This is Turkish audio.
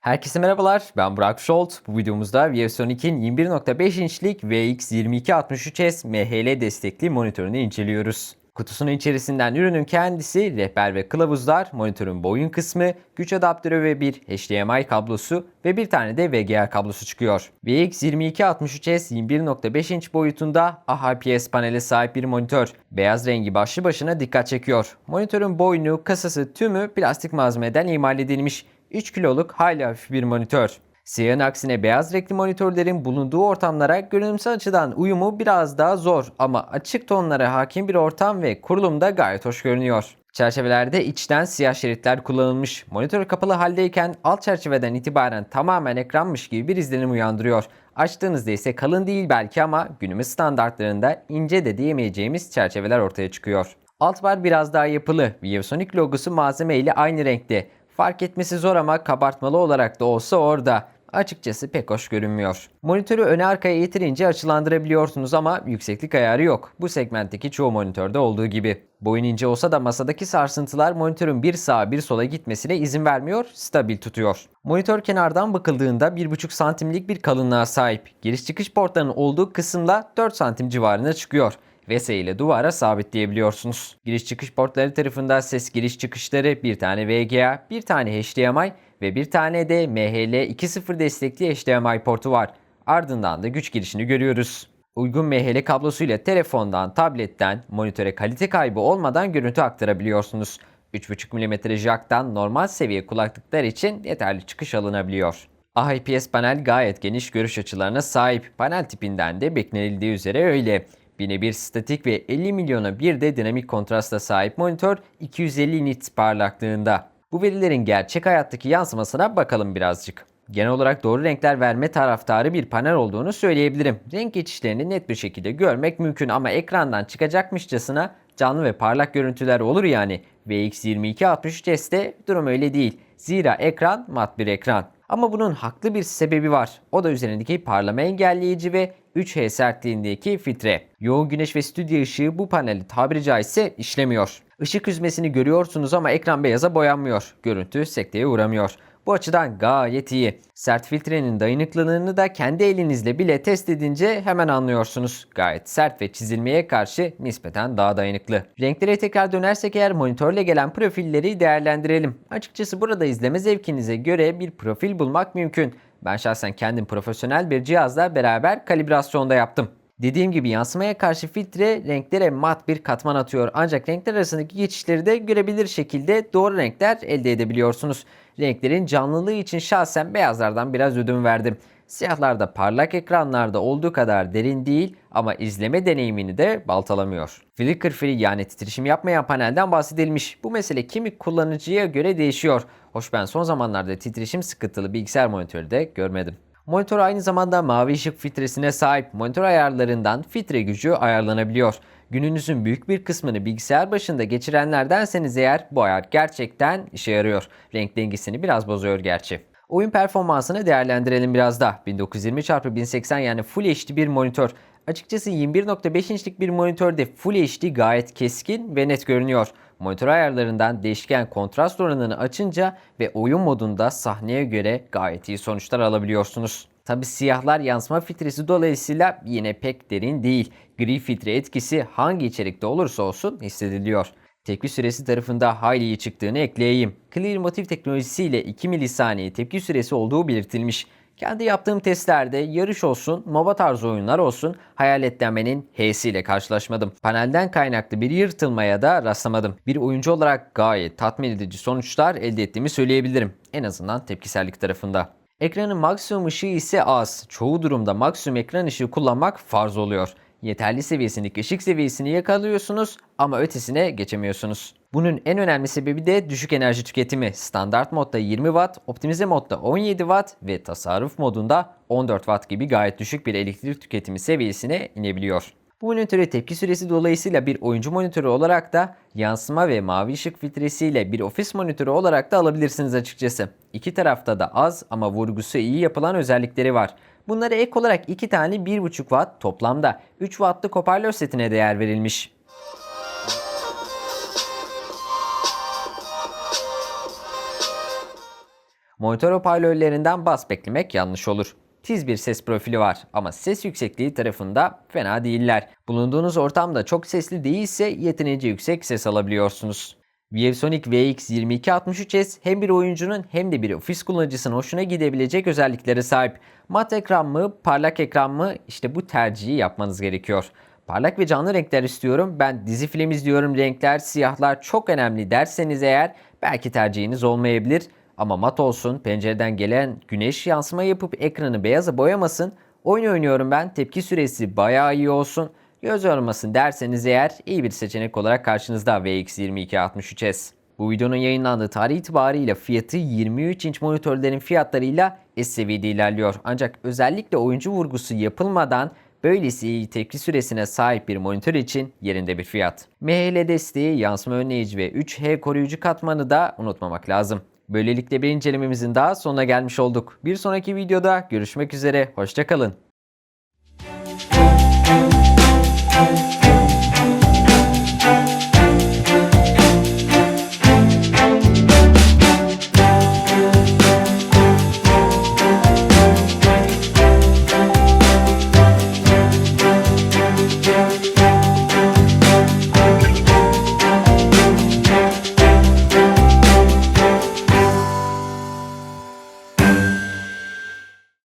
Herkese merhabalar, ben Burak Scholt. Bu videomuzda ViewSonic'in 21.5 inçlik VX2263S MHL destekli monitörünü inceliyoruz. Kutusunun içerisinden ürünün kendisi, rehber ve kılavuzlar, monitörün boyun kısmı, güç adaptörü ve bir HDMI kablosu ve bir tane de VGA kablosu çıkıyor. VX2263S 21.5 inç boyutunda AHPS panele sahip bir monitör. Beyaz rengi başlı başına dikkat çekiyor. Monitörün boynu, kasası tümü plastik malzemeden imal edilmiş. 3 kiloluk hayli hafif bir monitör. Siyahın aksine beyaz renkli monitörlerin bulunduğu ortamlara görünümsel açıdan uyumu biraz daha zor ama açık tonlara hakim bir ortam ve kurulumda gayet hoş görünüyor. Çerçevelerde içten siyah şeritler kullanılmış. Monitör kapalı haldeyken alt çerçeveden itibaren tamamen ekranmış gibi bir izlenim uyandırıyor. Açtığınızda ise kalın değil belki ama günümüz standartlarında ince de diyemeyeceğimiz çerçeveler ortaya çıkıyor. Alt bar biraz daha yapılı. ViewSonic logosu malzeme ile aynı renkte. Fark etmesi zor ama kabartmalı olarak da olsa orada. Açıkçası pek hoş görünmüyor. Monitörü öne arkaya yeterince açılandırabiliyorsunuz ama yükseklik ayarı yok. Bu segmentteki çoğu monitörde olduğu gibi. Boyun ince olsa da masadaki sarsıntılar monitörün bir sağa bir sola gitmesine izin vermiyor, stabil tutuyor. Monitör kenardan bakıldığında 1,5 santimlik bir kalınlığa sahip. Giriş çıkış portlarının olduğu kısımda 4 santim civarına çıkıyor. VS ile duvara sabitleyebiliyorsunuz. Giriş çıkış portları tarafında ses giriş çıkışları, bir tane VGA, bir tane HDMI ve bir tane de MHL 2.0 destekli HDMI portu var. Ardından da güç girişini görüyoruz. Uygun MHL kablosuyla telefondan, tabletten, monitöre kalite kaybı olmadan görüntü aktarabiliyorsunuz. 3.5 mm jacktan normal seviye kulaklıklar için yeterli çıkış alınabiliyor. IPS panel gayet geniş görüş açılarına sahip. Panel tipinden de beklenildiği üzere öyle. Bine bir statik ve 50 milyona bir de dinamik kontrasta sahip monitör 250 nit parlaklığında. Bu verilerin gerçek hayattaki yansımasına bakalım birazcık. Genel olarak doğru renkler verme taraftarı bir panel olduğunu söyleyebilirim. Renk geçişlerini net bir şekilde görmek mümkün ama ekrandan çıkacakmışçasına canlı ve parlak görüntüler olur yani. VX2263S'te durum öyle değil. Zira ekran mat bir ekran. Ama bunun haklı bir sebebi var. O da üzerindeki parlama engelleyici ve 3H sertliğindeki filtre. Yoğun güneş ve stüdyo ışığı bu paneli tabiri caizse işlemiyor. Işık hüzmesini görüyorsunuz ama ekran beyaza boyanmıyor. Görüntü sekteye uğramıyor. Bu açıdan gayet iyi. Sert filtrenin dayanıklılığını da kendi elinizle bile test edince hemen anlıyorsunuz. Gayet sert ve çizilmeye karşı nispeten daha dayanıklı. Renklere tekrar dönersek eğer monitörle gelen profilleri değerlendirelim. Açıkçası burada izleme zevkinize göre bir profil bulmak mümkün. Ben şahsen kendim profesyonel bir cihazla beraber kalibrasyonda yaptım. Dediğim gibi yansımaya karşı filtre renklere mat bir katman atıyor. Ancak renkler arasındaki geçişleri de görebilir şekilde doğru renkler elde edebiliyorsunuz. Renklerin canlılığı için şahsen beyazlardan biraz ödün verdim. Siyahlarda parlak ekranlarda olduğu kadar derin değil ama izleme deneyimini de baltalamıyor. Flicker free yani titreşim yapmayan panelden bahsedilmiş. Bu mesele kimi kullanıcıya göre değişiyor. Hoş ben son zamanlarda titreşim sıkıntılı bilgisayar monitörü de görmedim. Monitör aynı zamanda mavi ışık filtresine sahip. Monitör ayarlarından filtre gücü ayarlanabiliyor. Gününüzün büyük bir kısmını bilgisayar başında geçirenlerdenseniz eğer bu ayar gerçekten işe yarıyor. Renk dengesini biraz bozuyor gerçi. Oyun performansını değerlendirelim biraz da. 1920x1080 yani Full HD bir monitör. Açıkçası 21.5 inçlik bir monitörde Full HD gayet keskin ve net görünüyor. Monitör ayarlarından değişken kontrast oranını açınca ve oyun modunda sahneye göre gayet iyi sonuçlar alabiliyorsunuz. Tabi siyahlar yansıma filtresi dolayısıyla yine pek derin değil. Gri filtre etkisi hangi içerikte olursa olsun hissediliyor. Tepki süresi tarafında hayli iyi çıktığını ekleyeyim. Clear Motif teknolojisiyle 2 milisaniye tepki süresi olduğu belirtilmiş. Kendi yaptığım testlerde yarış olsun, MOBA tarzı oyunlar olsun hayaletlenmenin H'siyle karşılaşmadım. Panelden kaynaklı bir yırtılmaya da rastlamadım. Bir oyuncu olarak gayet tatmin edici sonuçlar elde ettiğimi söyleyebilirim. En azından tepkisellik tarafında. Ekranın maksimum ışığı ise az. Çoğu durumda maksimum ekran ışığı kullanmak farz oluyor. Yeterli seviyesindeki ışık seviyesini yakalıyorsunuz ama ötesine geçemiyorsunuz. Bunun en önemli sebebi de düşük enerji tüketimi. Standart modda 20 Watt, optimize modda 17 Watt ve tasarruf modunda 14 Watt gibi gayet düşük bir elektrik tüketimi seviyesine inebiliyor. Bu monitöre tepki süresi dolayısıyla bir oyuncu monitörü olarak da yansıma ve mavi ışık filtresiyle bir ofis monitörü olarak da alabilirsiniz açıkçası. İki tarafta da az ama vurgusu iyi yapılan özellikleri var. Bunlara ek olarak iki tane 1.5 Watt toplamda 3 Wattlık hoparlör setine değer verilmiş. Monitör hoparlörlerinden bas beklemek yanlış olur. Tiz bir ses profili var ama ses yüksekliği tarafında fena değiller. Bulunduğunuz ortamda çok sesli değilse yeterince yüksek ses alabiliyorsunuz. ViewSonic VX2263S hem bir oyuncunun hem de bir ofis kullanıcısının hoşuna gidebilecek özelliklere sahip. Mat ekran mı, parlak ekran mı? İşte bu tercihi yapmanız gerekiyor. Parlak ve canlı renkler istiyorum. Ben dizi film izliyorum. Renkler, siyahlar çok önemli derseniz eğer belki tercihiniz olmayabilir. Ama mat olsun, pencereden gelen güneş yansıma yapıp ekranı beyaza boyamasın. Oyun oynuyorum ben, tepki süresi bayağı iyi olsun. Göz yormasın derseniz eğer iyi bir seçenek olarak karşınızda VX2263S. Bu videonun yayınlandığı tarih itibariyle fiyatı 23 inç monitörlerin fiyatlarıyla S seviyede ilerliyor. Ancak özellikle oyuncu vurgusu yapılmadan böylesi iyi tepki süresine sahip bir monitör için yerinde bir fiyat. MHL desteği, yansıma önleyici ve 3H koruyucu katmanı da unutmamak lazım. Böylelikle bir incelememizin daha sonuna gelmiş olduk. Bir sonraki videoda görüşmek üzere, hoşçakalın. Thank you.